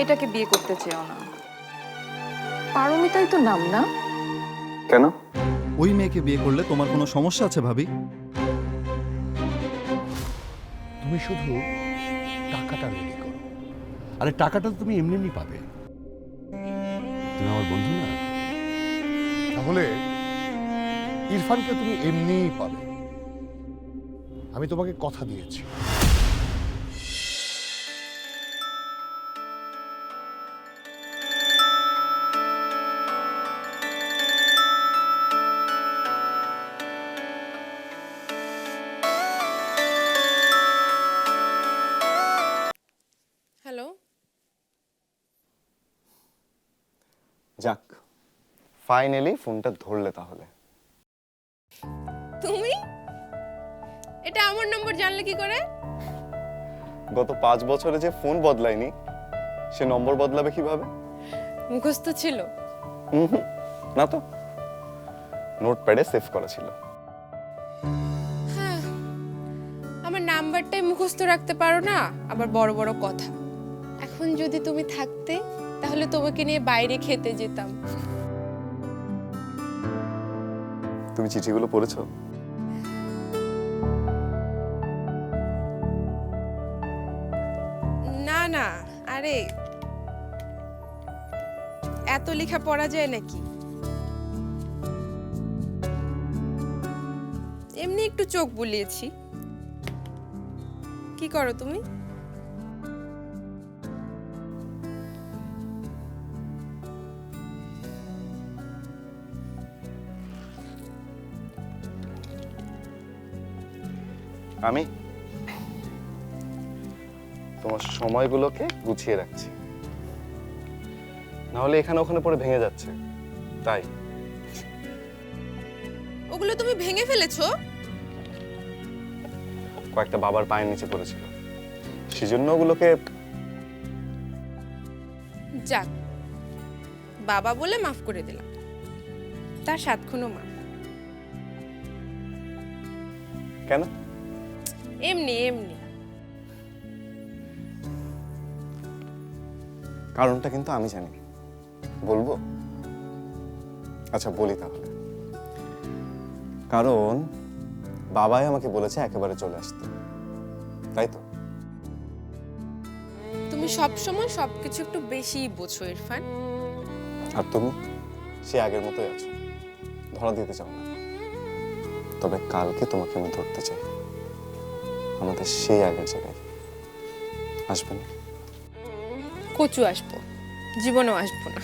মেয়েটাকে বিয়ে করতে চেও না। পারমিতাই তো নাম না। কেন? ওই মেয়েকে বিয়ে করলে তোমার কোনো সমস্যা আছে ভাবি? তুমি শুধু টাকাটা রেডি করো। আরে টাকাটা তো তুমি এমনি এমনি পাবে। তুমি আমার বন্ধু না? তাহলে ইরফানকে তুমি এমনিই পাবে। আমি তোমাকে কথা দিয়েছি। ফাইনালি ফোনটা ধরলে তাহলে। তুমি? এটা আমার নম্বর জানলে কি করে? গত পাঁচ বছরে যে ফোন বদলায়নি সে নম্বর বদলাবে কীভাবে? মুখস্থ ছিল। না তো। নোট প্যাডে সেভ করা ছিল। হ্যাঁ। আমার নাম্বারটাই মুখস্থ রাখতে পারো না আবার বড় বড় কথা। এখন যদি তুমি থাকতে তাহলে তোমাকে নিয়ে বাইরে খেতে যেতাম। তুমি চিঠিগুলো পড়েছো? না না, আরে, এত লেখা পড়া যায় নাকি? এমনি একটু চোখ বুলিয়েছি। কি করো তুমি? আমি তোমার সময়গুলোকে গুছিয়ে রাখছি। নাহলে এখানে ওখানে পরে ভেঙে যাচ্ছে। তাই। ওগুলো তুমি ভেঙে ফেলেছো? কয়েকটা বাবার পায়ের নিচে পড়েছিল। সেজন্য ওগুলোকে যাক। বাবা বলে মাফ করে দিলাম। তার সাত খুনো মা। কেন? এমনি এমনি। কারণটা কিন্তু আমি জানি। বলব? আচ্ছা বলি তাহলে। কারণ বাবাই আমাকে বলেছে একেবারে চলে আসতে। তাই তো? তুমি সব সময় সবকিছু একটু বেশি বোঝো ইরফান। আর তুমি? সে আগের মতোই আছো। ধরা দিতে চাও না। তবে কালকে তোমাকে আমি ধরতে চাই। আমাদের সেই আগের জায়গায়। আসবে না? কচু আসব। জীবনেও আসব না।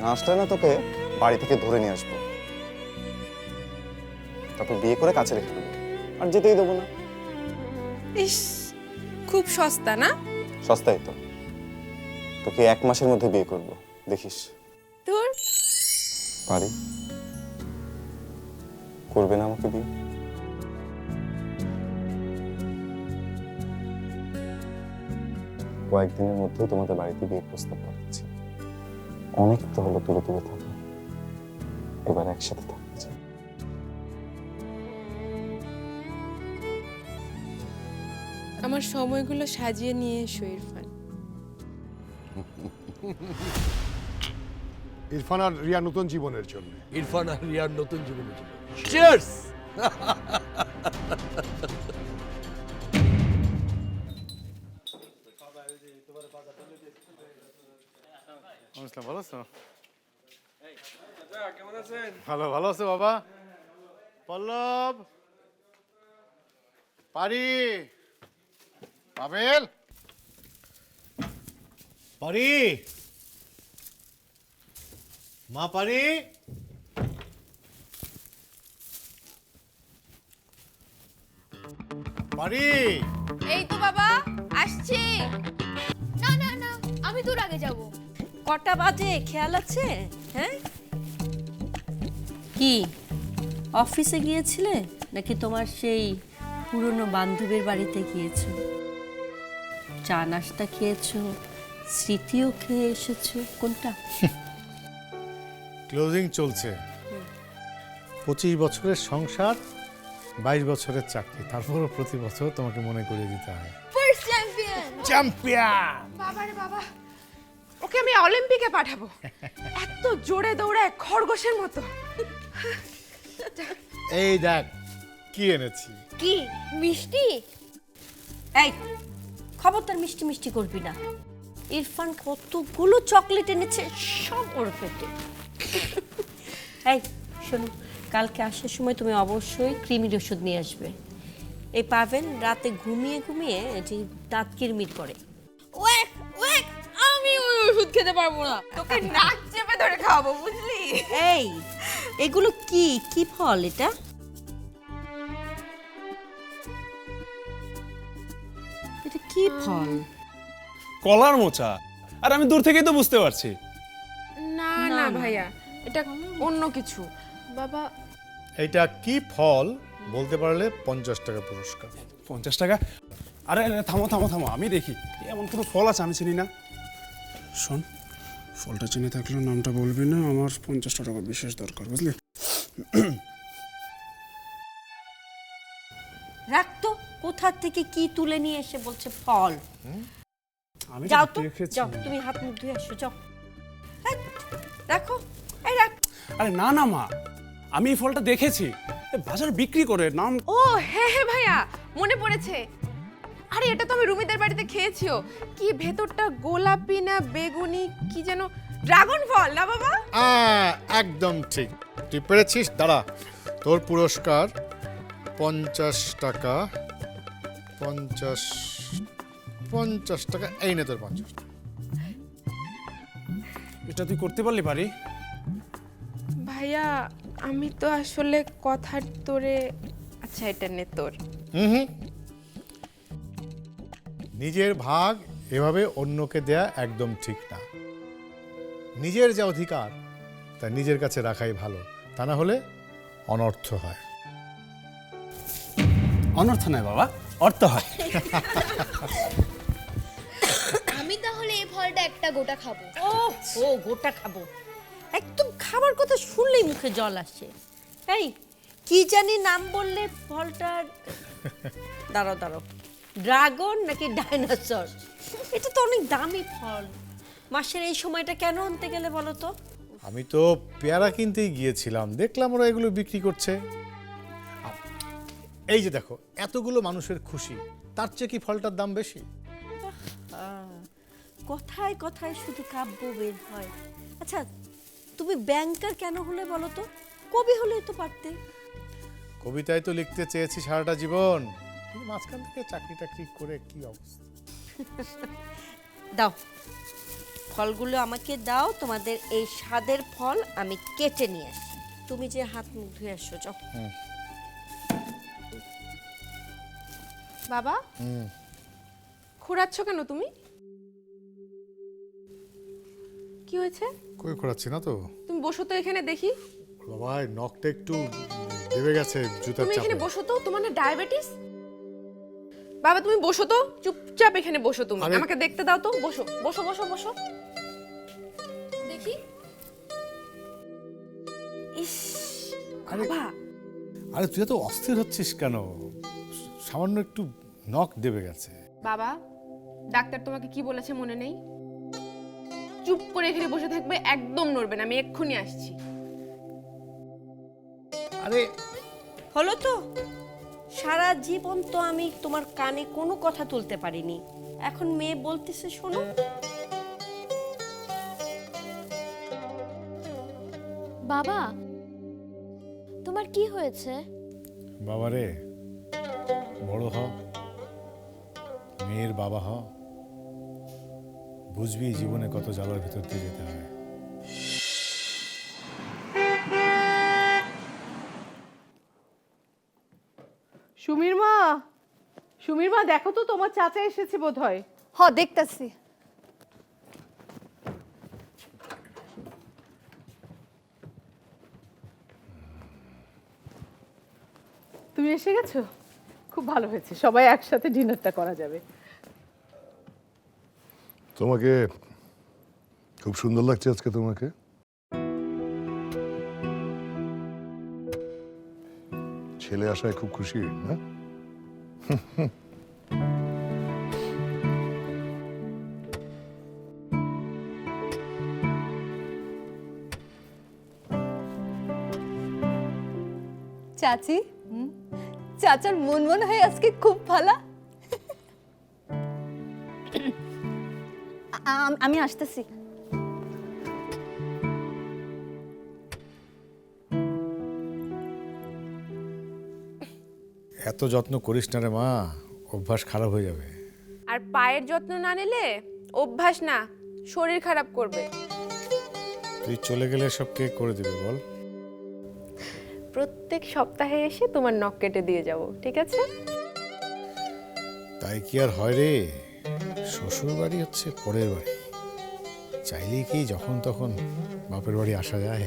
না আসলে না তোকে বাড়ি থেকে ধরে নিয়ে আসব। তারপর বিয়ে করে কাছে রেখে দেবো। আর যেতেই দেবো না। ইস খুব সস্তা না? সস্তাই তো। তোকে এক মাসের মধ্যে বিয়ে করব। দেখিস। ধুর। পারি। করবে না আমাকে বিয়ে? কয়েকদিনের মধ্যেই তোমাদের বাড়িতে বিয়ে প্রস্তাব পাঠাচ্ছি। অনেক তো হলো তুলে তুলে থাকা। এবার একসাথে থাকতে চাই আমার সময়গুলো সাজিয়ে নিয়ে এসো ইরফান। ইরফান আর রিয়া নতুন জীবনের জন্য। ইরফান আর রিয়ার নতুন জীবনের জন্য। চিয়ার্স ভালো ভালো আছো বাবা। পল্লব। পারি। পাবেল। পারি। মা পারি। পারি। এই তো বাবা আসছি। না না না আমি তোর আগে যাব। কটা বাজে? খেয়াল আছে? হ্যাঁ? কি? অফিসে গিয়েছিলে? নাকি তোমার সেই পুরনো বান্ধবীর বাড়িতে গিয়েছো? চা নাস্তা খেয়েছো? স্মৃতিও খেয়ে এসেছ? কোনটা? ক্লোজিং চলছে। পঁচিশ বছরের সংসার বাইশ বছরের চাকরি। তারপরও প্রতি বছর তোমাকে মনে করিয়ে দিতে হয়। চ্যাম্পিয়ন বাবা রে বাবা! ওকে আমি অলিম্পিকে পাঠাবো। এত জোরে দৌড়ায় খরগোশের মতো। এই দেখ কি এনেছি? কি? মিষ্টি? এই খবরদার মিষ্টি মিষ্টি করবি না। ইরফান কতগুলো চকলেট এনেছে সব ওর পেটে। এই শোনো কালকে আসার সময় তুমি অবশ্যই ক্রিমির ওষুধ নিয়ে আসবে। এই পাবেন রাতে ঘুমিয়ে ঘুমিয়ে যে দাঁত কিরমির করে। ওয়েক ওয়েক আমি ওই ওষুধ খেতে পারব না। তোকে নাক চেপে ধরে খাওয়াবো বুঝলি? এই এগুলো কি? কি ফল এটা? এটা কি ফল? কলার মোচা। আর আমি দূর থেকেই তো বুঝতে পারছি। না না। ভাইয়া এটা অন্য কিছু। বাবা এটা কি ফল বলতে পারলে পঞ্চাশ টাকা পুরস্কার। পঞ্চাশ টাকা? আরে আরে, থামো থামো থামো আমি দেখি। এমন কোনো ফল আছে আমি চিনি না। শোন ফলটা চিনে থাকলেও নামটা বলবি না আমার পঞ্চাশ টাকা বিশেষ দরকার বুঝলি? কোথা থেকে কি তুলে নিয়ে এসে বলছে ফল? আমি যাও তো। যাও তুমি হাত মুখ ধুয়ে আসো যাও। রাখো এই রাখ। আরে না না মা আমি এই ফলটা দেখেছি। এ, বাজারে বিক্রি করে নাম ও হ্যাঁ হ্যাঁ ভাইয়া মনে পড়েছে। আরে এটা তো আমি রুমিদের বাড়িতে খেয়েছিও। কি ভেতরটা গোলাপি না বেগুনি কি যেন? ড্রাগন ফল না বাবা? আহ, একদম ঠিক। তুই পেরেছিস? দাঁড়া। তোর পুরস্কার পঞ্চাশ টাকা পঞ্চাশ পঞ্চাশ টাকা এই নে তোর পঞ্চাশ টাকা। এটা তুই করতে পারলি পারি ভাইয়া আমি তো আসলে কথার তোরে আচ্ছা এটা নে তোর। হুম হুম। নিজের ভাগ এভাবে অন্যকে দেয়া একদম ঠিক না। নিজের যা অধিকার তা নিজের কাছে রাখাই ভালো তা না হলে অনর্থ হয়। অনর্থ নয় বাবা অর্থ হয়। আমি তাহলে এই ফলটা একটা গোটা খাব। ও ও গোটা খাব। একদম খাবার কথা শুনলেই মুখে জল আসে। এই কি জানি নাম বললে ফলটার দাঁড়াও দাঁড়াও। ড্রাগন নাকি ডাইনোসর? এটা তো অনেক দামি ফল। মাসের এই সময়টা কেন আনতে গেলে বলো তো? আমি তো পেয়ারা কিনতেই গিয়েছিলাম। দেখলাম ওরা এগুলো বিক্রি করছে। এই যে দেখো এতগুলো মানুষের খুশি। তার চেয়ে কি ফলটার দাম বেশি? কথায় কথায় শুধু কাব্য বের হয়। আচ্ছা তুমি ব্যাংকার কেন হলে বলো তো? কবি হলেই তো পারতে। কবিতায় তো লিখতে চেয়েছি সারাটা জীবন। কিন্তু মাঝখান থেকে চাকরি টাকরি করে কি অবস্থা? দাও ফলগুলো আমাকে দাও তোমাদের এই স্বাদের ফল আমি কেটে নিয়ে আসি। তুমি যে হাত মুখ ধুয়ে আসছো যাও। বাবা? খোঁড়াচ্ছ কেন তুমি? কি হয়েছে? কই করাচ্ছি না তো? তুমি বসো তো এখানে দেখি। বাবা নখটা একটু দেবে গেছে জুতার তুমি এখানে বসো তো তোমার না ডায়াবেটিস? বাবা তুমি বসো তো। চুপচাপ এখানে বসো তুমি। আরে- আমাকে দেখতে দাও তো। বসো বসো বসো বসো। দেখি। ইস আরে- বাবা। আরে তুই তো অস্থির হচ্ছিস কেন? সামান্য একটু নখ দেবে গেছে। বাবা ডাক্তার তোমাকে কি বলেছে মনে নেই? চুপ করে এখানে বসে থাকবে একদম নড়বে না। আমি এক্ষুনি আসছি। আরে হলো তো। সারা জীবন তো আমি তোমার কানে কোনো কথা তুলতে পারিনি। এখন মেয়ে বলতেছে শোনো। বাবা তোমার কি হয়েছে? বাবারে বড় হ মেয়ের বাবা হ বুঝবি জীবনে কত জ্বালার ভিতর দিয়ে যেতে হয়। সুমির মা? সুমির মা দেখো তো তোমার চাচা এসেছে বোধ হয় হ দেখতাছি। তুমি এসে গেছো? খুব ভালো হয়েছে। সবাই একসাথে ডিনারটা করা যাবে। তোমাকে খুব সুন্দর লাগছে আজকে তোমাকে। ছেলে আসায় খুব খুশি না চাচি চাচার মন মন হয় আজকে খুব ভালা। আমি আসতেছি। এত যত্ন করিস না রে মা অভ্যাস খারাপ হয়ে যাবে। আর পায়ের যত্ন না নিলে অভ্যাস না শরীর খারাপ করবে। তুই চলে গেলে সব কে করে দিবে বল? প্রত্যেক সপ্তাহে এসে তোমার নখ কেটে দিয়ে যাব ঠিক আছে? তাই কি আর হয় রে? শ্বশুর বাড়ি হচ্ছে পরের বাড়ি। চাইলে কি যখন তখন বাপের বাড়ি আসা যায়?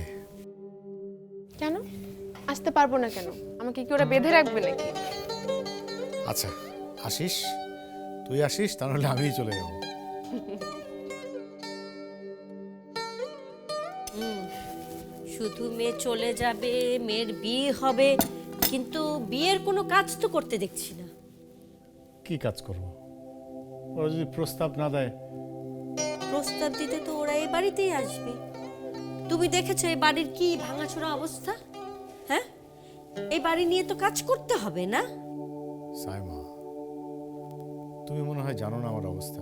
কেন? আসতে পারব না কেন? আমাকে কি ওরা বেঁধে রাখবে নাকি? আচ্ছা আসিস? তুই আসিস তাহলে আমিই চলে যাব। শুধু মেয়ে চলে যাবে মেয়ের বিয়ে হবে কিন্তু বিয়ের কোনো কাজ তো করতে দেখছি না। কি কাজ করব? ওরা যদি প্রস্তাব না দেয়? প্রস্তাব দিতে তো ওরা এই বাড়িতেই আসবে। তুমি দেখেছ এই বাড়ির কি ভাঙাচোরা অবস্থা? হ্যাঁ? এই বাড়ি নিয়ে তো কাজ করতে হবে না? সাইমা, তুমি মনে হয় জানো না আমার অবস্থা।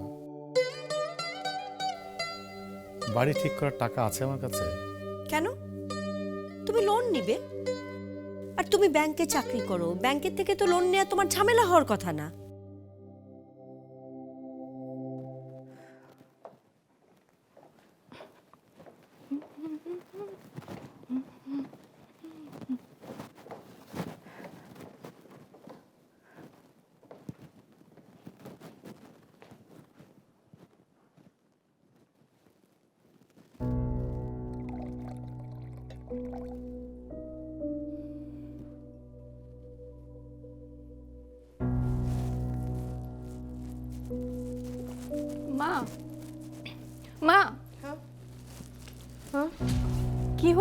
বাড়ি ঠিক করার টাকা আছে আমার কাছে? কেন? তুমি লোন নিবে। আর তুমি ব্যাংকে চাকরি করো। ব্যাংকের থেকে তো লোন নেওয়া তোমার ঝামেলা হওয়ার কথা না।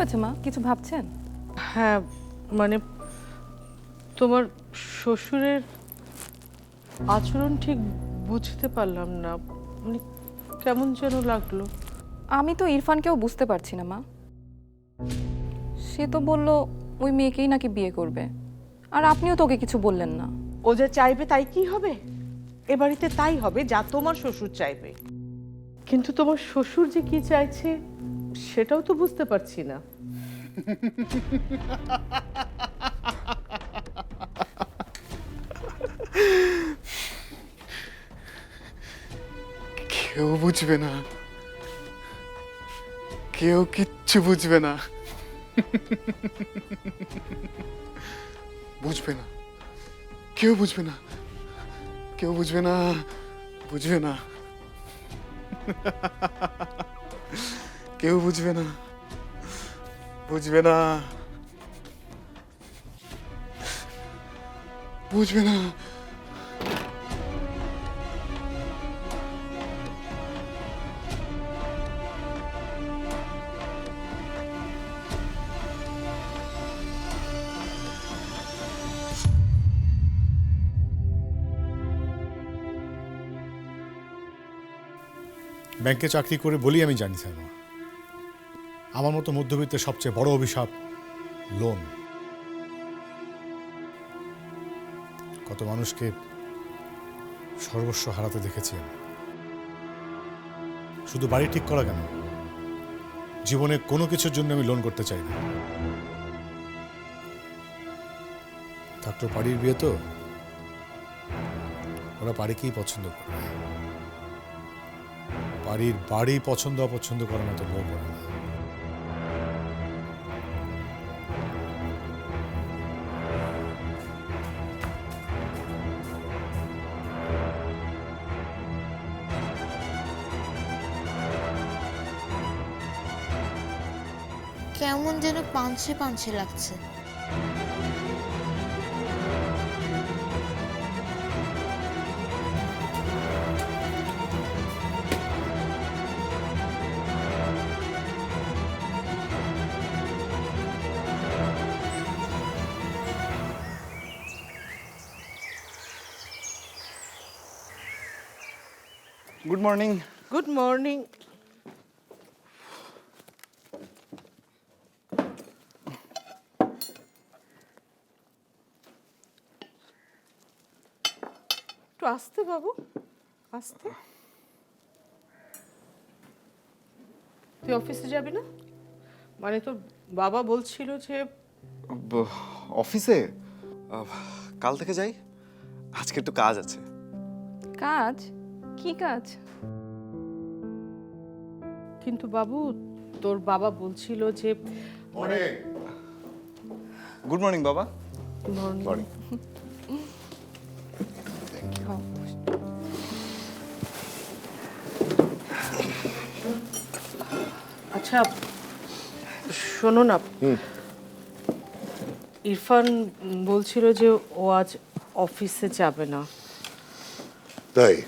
হয়েছে মা? কিছু ভাবছেন? হ্যাঁ মানে তোমার শ্বশুরের আচরণ ঠিক বুঝতে পারলাম না। মানে কেমন যেন লাগল। আমি তো ইরফানকেও বুঝতে পারছি না মা। সে তো বলল ওই মেয়েকেই নাকি বিয়ে করবে। আর আপনিও তো ওকে কিছু বললেন না। ও যা চাইবে তাই কি হবে? এ বাড়িতে তাই হবে যা তোমার শ্বশুর চাইবে। কিন্তু তোমার শ্বশুর যে কি চাইছে সেটাও তো বুঝতে পারছি না। কেউ বুঝবে না। কেউ কিচ্ছু বুঝবে না। বুঝবে না। কেউ বুঝবে না। কেউ বুঝবে না। বুঝবে না। কেউ বুঝবে না। বুঝবে না। বুঝবে না। ব্যাংকে চাকরি করে বলি আমি জানি সাইমা আমার মতো মধ্যবিত্তের সবচেয়ে বড় অভিশাপ, লোন। কত মানুষকে সর্বস্ব হারাতে দেখেছি আমি। শুধু বাড়ি ঠিক করা কেন? জীবনে কোনো কিছুর জন্য আমি লোন করতে চাই না। থাকল বাড়ির বিয়ে তো? ওরা বাড়িকেই পছন্দ করে। বাড়ির বাড়ি পছন্দ অপছন্দ করার মতো লোক ওরা কেমন যেন পাঞ্ছে পাঞ্ছে লাগছে। গুড মর্নিং গুড মর্নিং একটু আসতে বাবু আসতে। তুই অফিসে যাবি না? মানে তোর বাবা বলছিল যে অফিসে? কাল থেকে যাই। আজকে একটু কাজ আছে। কাজ? কি কাজ? কিন্তু বাবু তোর বাবা বলছিল যে গুড মর্নিং বাবা। মর্নিং আচ্ছা শোনো না ইরফান বলছিল যে ও আজ অফিসে যাবে না। তাই?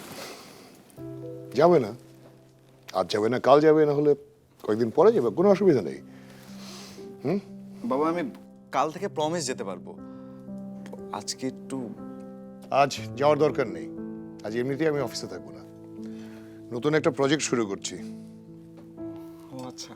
যাবে না। আজ যাবে না কাল যাবে না হলে কয়েকদিন পরে যাবে কোনো অসুবিধা নেই। বাবা আমি কাল থেকে প্রমিস যেতে পারব। আজকে একটু আজ যাওয়ার দরকার নেই। আজ এমনিতেই আমি অফিসে থাকব না। নতুন একটা প্রজেক্ট শুরু করছি। ও আচ্ছা।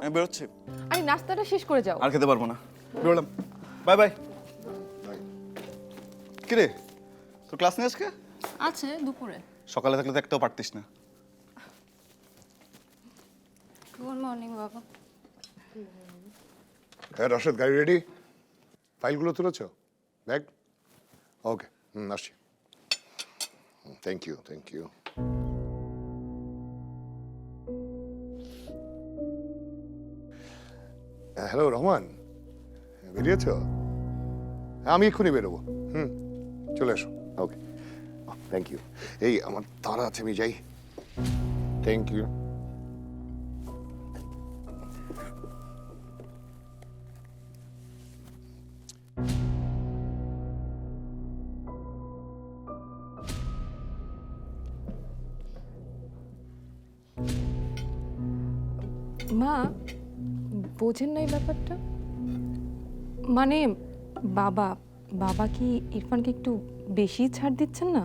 আমি বেরোচ্ছি। আরে নাস্তাটা শেষ করে যাও। আর খেতে পারব না। বেরোলাম। Bye bye. কিরে তোর ক্লাস নেই আজকে? আছে দুপুরে। সকালে থাকলে তো একটাও পারতিস না। গুড মর্নিং বাবা। হ্যাঁ রশদ গাড়ি রেডি ফাইলগুলো তুলেছ? ব্যাগ ওকে হুম আসছি thank you thank you hello Rahman বেরিয়েছ আমি এক্ষুনি বেরোবো। হুম চলে এসো। ওকে থ্যাংক ইউ এই আমার তারা আছে আমি যাই। থ্যাংক ইউ মা, বোঝেন না এই ব্যাপারটা? মানে বাবা বাবা কি ইরফানকে একটু বেশি ছাড় দিচ্ছেন না?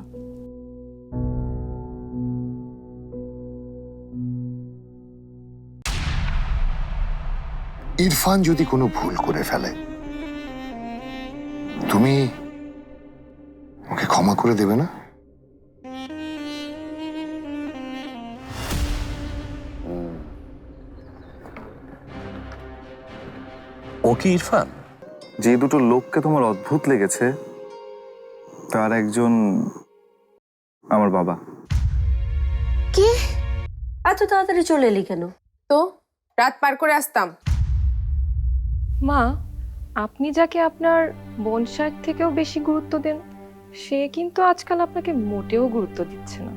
ইরফান যদি কোনো ভুল করে ফেলে, তুমি ওকে ক্ষমা করে দেবে না? কি ইরফান? যে দুটো লোককে তোমার অদ্ভুত লেগেছে তার একজন আমার বাবা। কি? এত তাড়াতাড়ি চলে এলি কেন? তো রাত পার করে আসতাম। মা আপনি যাকে আপনার বোন সাহেব থেকেও বেশি গুরুত্ব দেন সে কিন্তু আজকাল আপনাকে মোটেও গুরুত্ব দিচ্ছে না।